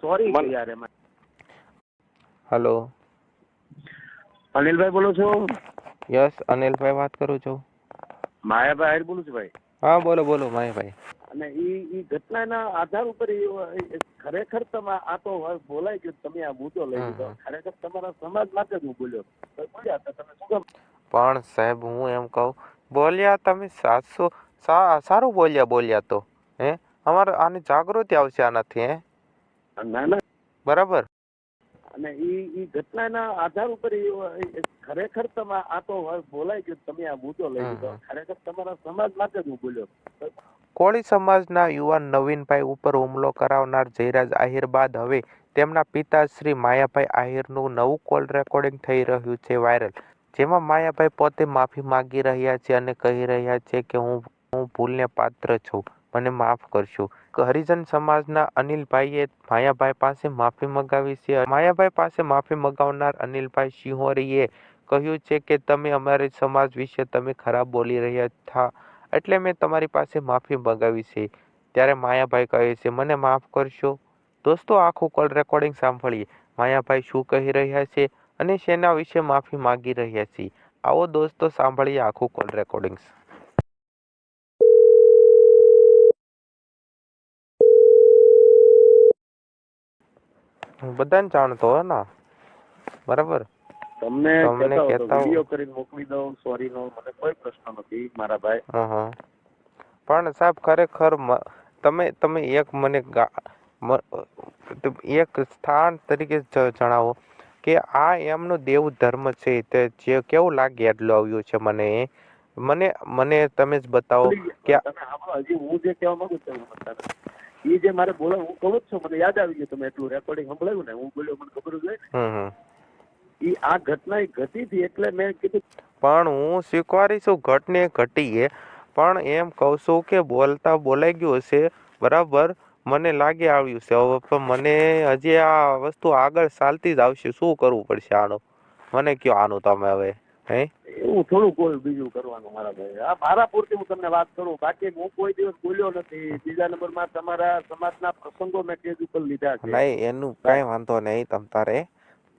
Sorry યાર એમાં. Hello. અનિલભાઈ બોલો છો? યસ અનિલભાઈ વાત કરું છું. માયાભાઈ આયર બોલું છું ભાઈ. હા બોલો બોલો માયાભાઈ. અને ઈ ઈ ઘટનાના આધાર ઉપર ખરેખર તમે આ તો બોલાય કે તમે આ મુદ્દો લઈ લીધો. ખરેખર તમારા સમાજ માટે જ હું બોલ્યો. બોલ્યા તમે શું પણ સાહેબ હું એમ કહું બોલ્યા તમે સાતસો સા સારું બોલ્યા બોલ્યા તો. હે? અમારે આની જાગૃતિ આવશે આનાથી હે? ના ના. બરાબર. અને ઈ ઈ ઘટનાના આધાર ઉપર ખરેખર તમે આ તો બોલાય કે તમે આ મુદ્દો લઈ લીધો. ખરેખર તમારા સમાજ માટે જ હું બોલ્યો કોળી સમાજના યુવાન નવીનભાઈ ઉપર હુમલો કરાવનાર જયરાજ આહિર બાદ હવે તેમના પિતા શ્રી માયાભાઈ આહિરનું નવું કોલ રેકોર્ડિંગ થઈ રહ્યું છે વાયરલ. જેમાં માયાભાઈ પોતે માફી માગી રહ્યા છે અને કહી રહ્યા છે કે હું હું ભૂલને પાત્ર છું. મને માફ કરશો. હરિજન સમાજના અનિલભાઈએ માયાભાઈ પાસે માફી મગાવી છે. માયાભાઈ પાસે માફી મગાવનાર અનિલભાઈ સિંહોરીએ કહ્યું છે કે, તમે અમારી સમાજ વિશે તમે ખરાબ બોલી રહ્યા હતા એટલે મેં તમારી પાસે માફી મગાવી છે. ત્યારે માયાભાઈ કહે છે, મને માફ કરશો. દોસ્તો, આખું કોલ રેકોર્ડિંગ સાંભળીએ. માયાભાઈ શું કહી રહ્યા છે અને શેના વિશે માફી માગી રહ્યા છે? આવો દોસ્તો, સાંભળીએ આખું કોલ રેકોર્ડિંગ. હું બધાને જાણતો હો ને. બરાબર? તમને તમને કહેતા. વીડિયો કરીને મોકલી દઉં. સોરી નો મને કોઈ પ્રશ્ન નથી મારા ભાઈ. હા પણ સાહેબ ખરેખર તમે તમે એક મને એક સ્થાન તરીકે જણાવો કે આ એમનો દેવ ધર્મ છે તે જે કેવું લાગે એટલું આવ્યું છે મને? મને મને તમે જ બતાવો કે હજી હું જે કહેવા માંગુ છું ઈ જે મારે બોલો હું કહું છું મને યાદ આવી ગયું તમે એટલું રેકોર્ડિંગ સંભળાયું ને હું બોલ્યો મને ખબર જ હોય ઈ આ ઘટના ઘટી હતી એટલે મેં કીધું પણ હું સ્વીકારી છું ઘટને ઘટીએ પણ એમ કહું છું કે બોલતા બોલાઈ ગયું હશે બરાબર? મને લાગે આવ્યું છે. હવે પણ મને હજી આ વસ્તુ આગળ ચાલતી જ આવશે. શું કરવું પડશે આનું? મને કયો આનું તમે હવે? હે? એવું થોડું કોઈ બીજું કરવાનું મારા ભાઈ આ મારા પૂરતી હું તમને વાત કરું. બાકી હું કોઈ દિવસ બોલ્યો નથી. બીજા નંબરમાં તમારા સમાજના પ્રસંગો મેં સ્ટેજ ઉપર લીધા છે. નહીં એનું કાંઈ વાંધો નહીં તમ તારે.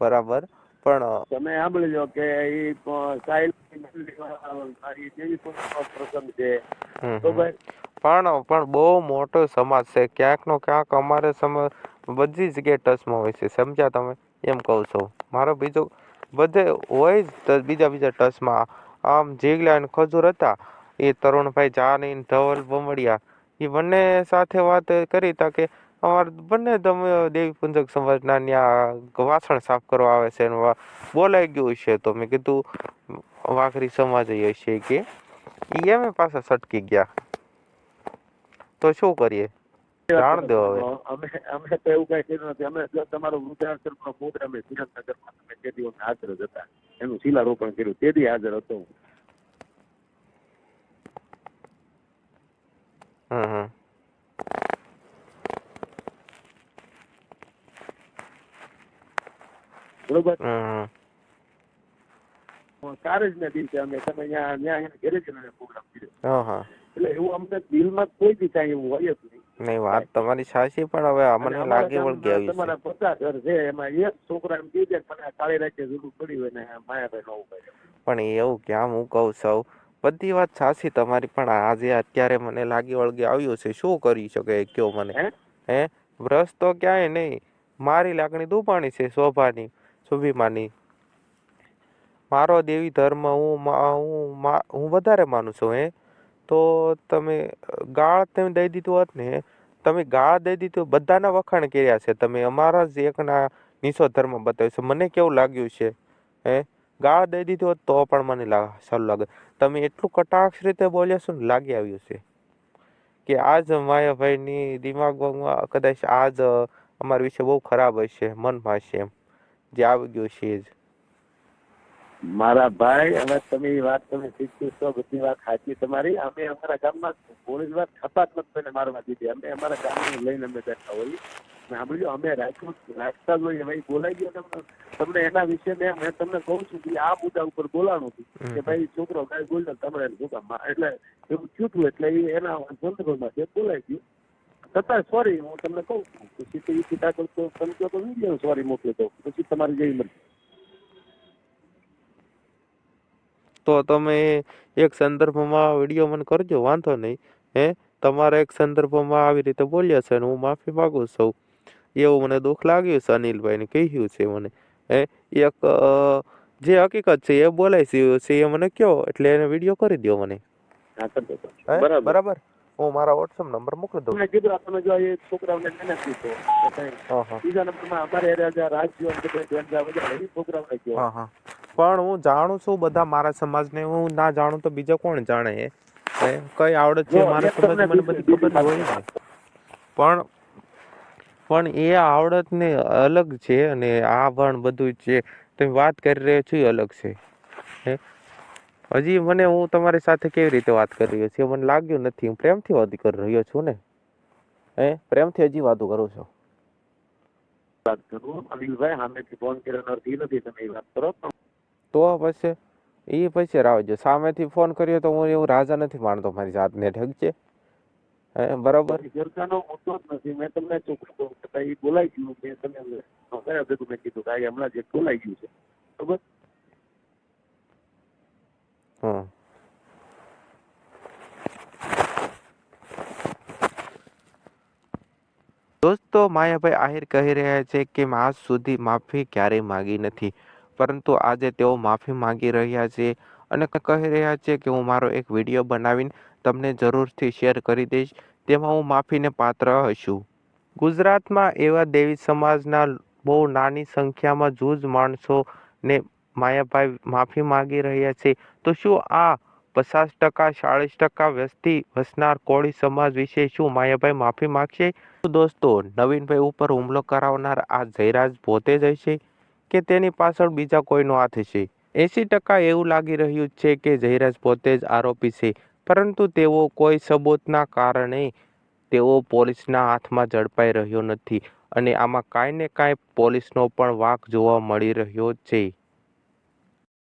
બરાબર. પણ તમે સાંભળી લો કે એ સાહિલ પ્રસંગ છે. તો ભાઈ પણ પણ બહુ મોટો સમાજ છે. ક્યાંક નો ક્યાંક અમારે સમાજ બધી જગ્યાએ ટચમાં હોય છે. સમજ્યા તમે? એમ કહું છું. મારો બીજો બધે હોય જ બીજા બીજા ટચમાં આમ જીગલા અને ખજૂર હતા, એ તરુણભાઈ જાની ધવલ બમડિયા, એ બંને સાથે વાત કરી તા કે અમારે બંને તમે દેવી પૂંજક સમાજના ત્યાં વાસણ સાફ કરવા આવે છે બોલાઈ ગયું છે તો મેં કીધું, વાઘરી સમાજ હશે કે એ એમ પાછા સટકી ગયા. તો શું કરીએ? જાણ દો હવે. અમે અમે તો એવું કઈ કર્યું નથી. અમે તમારો વૃદ્ધાશ્રમનો પ્રોગ્રામ એ સુરેન્દ્રનગરમાં તમે તે દિવસ હાજર જ હતા. એનું શિલારોપણ કર્યું. તે દી હાજર હતો બરોબર? દિવસે અમે તમે ત્યાં ત્યાં ઘરે જ પ્રોગ્રામ કર્યો. હા હા. એટલે એવું અમને દિલમાં કોઈ દિશા કાંઈ એવું હોય જ નહીં. નહીં વાત તમારી સાચી પણ હવે અમને લાગે વળગી આવી છે. તમારા પચાસ ઘર છે એમાં એક છોકરા એમ કહે છે મને કાળી રાતે જરૂર પડી હોય ને માયાભાઈ નો ઉપાય. પણ એવું ક્યાં હું કહું સૌ બધી વાત સાચી તમારી પણ આજે અત્યારે મને લાગી વળગી આવ્યો છે શું કરી શકે કયો મને? હે? વ્રસ તો ક્યાંય નહીં મારી લાગણી દુપાણી છે શોભાની સુભિમાની મારો દેવી ધર્મ હું હું હું વધારે માનું છું હે? તો તમે ગાળ તમે દઈ દીધું હોત ને, તમે ગાળ દઈ દીધું, બધાના વખાણ કર્યા છે. તમે અમારા જ એકના નિશો ધર્મ બતાવ્યો છે. મને કેવું લાગ્યું છે? હે? ગાળ દઈ દીધું હોત તો પણ મને સારું લાગે. તમે એટલું કટાક્ષ રીતે બોલ્યા છો ને, લાગી આવ્યું છે. કે આજ માયાભાઈની દિમાગમાં કદાચ આજ અમારા વિશે બહુ ખરાબ હશે, મનમાં હશે એમ. જે આવી ગયું છે જ. મારા ભાઈ હવે તમે એ વાત તમે શીખ્યું છો બધી વાત સાચી તમારી. અમે અમારા ગામમાં પોલીસ વાત નથી કોઈને મારવા દીધી. અમે અમારા ગામને લઈને અમે બેઠા હોઈએ. અને અમે રાજકોટ રાખતા જ હોઈએ. ભાઈ બોલાઈ ગયો તમને. તમને એના વિશે મેં મેં તમને કહું છું કે આ મુદ્દા ઉપર બોલાણું હતું કે ભાઈ છોકરો કાંઈ બોલ તમારે શું કામ એટલે એવું થયું એટલે એ એના સંદર્ભમાં જે બોલાઈ ગયું. છતાં સોરી હું તમને કહું છું. પછી તો આગળ તો તમે કહો તો સોરી મોકલી દઉં. પછી તમારી જેવી મરજી. તો તમે એક સંદર્ભમાં વીડિયો મને કરજો વાંધો નહીં. હે? તમારા એક સંદર્ભમાં આવી રીતે બોલ્યા છે અને હું માફી માગું છું. એવું મને દુઃખ લાગ્યું છે અનિલભાઈને કહ્યું છે મને. હે? એક જે હકીકત છે એ બોલાઈ છે એ મને કહો એટલે એને વીડિયો કરી દો મને? બરાબર. હું મારા વોટ્સઅપ નંબર મોકલી દઉં. કીધું તમે જો એ છોકરાઓને હા હા. બીજા નંબરમાં અમારે રાજા એ છોકરાઓને હા. પણ હું જાણું છું બધા મારા સમાજને. હું ના જાણું તો બીજા કોણ જાણે હે હે? કઈ આવડત છે મારા સમાજ મને બધી ખબર હોય ને. પણ પણ એ આવડત ને અલગ છે અને આ પણ બધું છે. તમે વાત કરી રહ્યો છો એ અલગ છે. હે? હજી મને હું તમારી સાથે કેવી રીતે વાત કરી રહ્યો છું મને લાગ્યું નથી. હું પ્રેમથી વાત કરી રહ્યો છું ને. હે? પ્રેમથી હજી વાતો કરું છું. વાત કરું. અનિલભાઈ સામેથી ફોન કર્યો નથી. તમે વાત કરો. તો પછી એ પછી રાવજો સામેથી ફોન કર્યો તો હું એવું રાજા નથી માનતો મારી જાતને ઠગ છે? બરાબર? મારી મુદ્દો જ નથી. મેં તમને ચોખ્ખું કહું કે એ બોલાઈ ગયું મેં તમને કયા ભેગું મેં કીધું કે હમણાં જે બોલાઈ ગયું છે. બરાબર? દોસ્તો માયાભાઈ આહિર કહી રહ્યા છે કે મેં આજ સુધી માફી ક્યારેય માગી નથી. પરંતુ આજે તેઓ માફી માંગી રહ્યા છે અને કહી રહ્યા છે કે હું મારો એક વીડિયો બનાવીને તમને જરૂરથી શેર કરી દઈશ, તેમાં હું માફીને પાત્ર હશું. ગુજરાતમાં એવા દેવી સમાજના બહુ નાની સંખ્યામાં જૂજ માણસોને માયાભાઈ માફી માંગી રહ્યા છે. તો શું આ પચાસ ટકા, ચાળીસ ટકા વસ્તી વસનાર કોળી સમાજ વિશે શું માયાભાઈ માફી માગશે? દોસ્તો, નવીનભાઈ ઉપર હુમલો કરાવનાર આ જયરાજ પોતે જ હશે? કે તેની પાછળ બીજા કોઈનો હાથ છે. એસી ટકા એવું લાગી રહ્યું છે કે જયરાજ પોતે જ આરોપી છે, પરંતુ તેઓ કોઈ સબૂતના કારણે તેઓ પોલીસના હાથમાં ઝડપાઈ રહ્યો નથી અને આમાં કાંઈ ને કાંઈ પોલીસનો પણ વાંક જોવા મળી રહ્યો છે.